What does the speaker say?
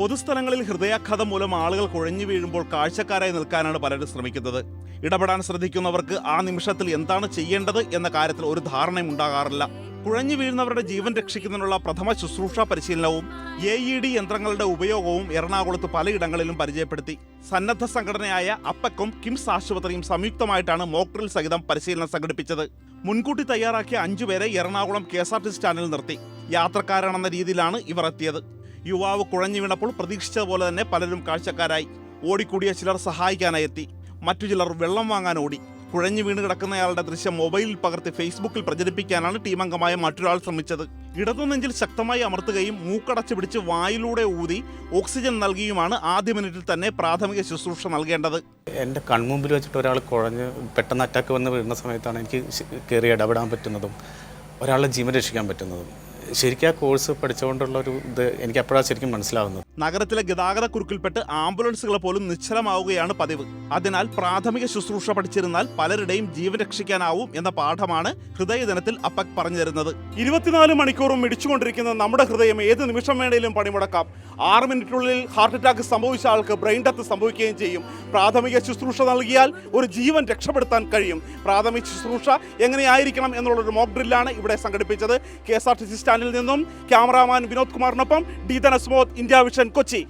പൊതുസ്ഥലങ്ങളിൽ ഹൃദയാഘാതം മൂലം ആളുകൾ കുഴഞ്ഞു വീഴുമ്പോൾ കാഴ്ചക്കാരായി നിൽക്കാനാണ് പലരും ശ്രമിക്കുന്നത്. ഇടപെടാൻ ശ്രദ്ധിക്കുന്നവർക്ക് ആ നിമിഷത്തിൽ എന്താണ് ചെയ്യേണ്ടത് എന്ന കാര്യത്തിൽ ഒരു ധാരണയും ഉണ്ടാകാറില്ല. കുഴഞ്ഞു വീഴുന്നവരുടെ ജീവൻ രക്ഷിക്കുന്നതിനുള്ള പ്രഥമ ശുശ്രൂഷ പരിശീലനവും എ ഇ ഡി യന്ത്രങ്ങളുടെ ഉപയോഗവും എറണാകുളത്ത് പലയിടങ്ങളിലും പരിചയപ്പെടുത്തി. സന്നദ്ധ സംഘടനയായ അപ്പക്കും കിംസ് ആശുപത്രിയും സംയുക്തമായിട്ടാണ് മോക്ട്രിൽ സഹിതം പരിശീലനം സംഘടിപ്പിച്ചത്. മുൻകൂട്ടി തയ്യാറാക്കിയ അഞ്ചുപേരെ Ernakulam K S R T സ്റ്റാൻഡിൽ നിർത്തി. യാത്രക്കാരാണെന്ന രീതിയിലാണ് ഇവർ എത്തിയത്. യുവാവ് കുഴഞ്ഞു വീണപ്പോൾ പ്രതീക്ഷിച്ചതുപോലെ തന്നെ പലരും കാഴ്ചക്കാരായി. ഓടിക്കൂടിയ ചിലർ സഹായിക്കാനായി എത്തി. മറ്റു ചിലർ വെള്ളം വാങ്ങാൻ ഓടി. കുഴഞ്ഞു വീണ് കിടക്കുന്നയാളുടെ ദൃശ്യം മൊബൈലിൽ പകർത്തി ഫേസ്ബുക്കിൽ പ്രചരിപ്പിക്കാനാണ് ടീം അംഗമായ മറ്റൊരാൾ ശ്രമിച്ചത്. ഇടതുനെഞ്ചിൽ ശക്തമായി അമർത്തുകയും മൂക്കടച്ചു പിടിച്ച് വായിലൂടെ ഊതി ഓക്സിജൻ നൽകിയുമാണ് ആദ്യ മിനിറ്റിൽ തന്നെ പ്രാഥമിക ശുശ്രൂഷ നൽകേണ്ടത്. എന്റെ കൺമുമ്പിൽ വെച്ചിട്ട് ഒരാൾ കുഴഞ്ഞ് പെട്ടെന്ന് അറ്റാക്ക് വന്ന് വീഴുന്ന സമയത്താണ് എനിക്ക് കയറി ഇടപെടാൻ പറ്റുന്നതും ഒരാളുടെ ജീവൻ രക്ഷിക്കാൻ പറ്റുന്നതും. ശരിക്കും ആ കോഴ്സ് പഠിച്ചുകൊണ്ടുള്ള ഒരു ഇത് എനിക്ക് അപ്പോഴാണ് ശരിക്കും മനസ്സിലാവുന്നത്. നഗരത്തിലെ ഗതാഗത കുരുക്കിൽപ്പെട്ട് ആംബുലൻസുകൾ പോലും നിശ്ചലമാവുകയാണ് പതിവ്. അതിനാൽ പ്രാഥമിക ശുശ്രൂഷ പഠിച്ചിരുന്നാൽ പലരുടെയും ജീവൻ രക്ഷിക്കാനാവും എന്ന പാഠമാണ് ഹൃദയദിനത്തിൽ അപ്പക് പറഞ്ഞു തരുന്നത്. ഇരുപത്തിനാല് മണിക്കൂറും മിടിച്ചുകൊണ്ടിരിക്കുന്ന നമ്മുടെ ഹൃദയം ഏത് നിമിഷം വേണേലും പണിമുടക്കാം. ആറ് മിനിറ്റിനുള്ളിൽ ഹാർട്ട് അറ്റാക്ക് സംഭവിച്ച ആൾക്ക് ബ്രെയിൻ ഡെത്ത് സംഭവിക്കുകയും ചെയ്യും. പ്രാഥമിക ശുശ്രൂഷ നൽകിയാൽ ഒരു ജീവൻ രക്ഷപ്പെടുത്താൻ കഴിയും. പ്രാഥമിക ശുശ്രൂഷ എങ്ങനെയായിരിക്കണം എന്നുള്ളൊരു മോക്ക് ഡ്രില്ലാണ് ഇവിടെ സംഘടിപ്പിച്ചത്. K S R T C സ്റ്റാൻഡിൽ നിന്നും cameraman Vinod കുമാറിനൊപ്പം D Dhanasmod India vision Kochi.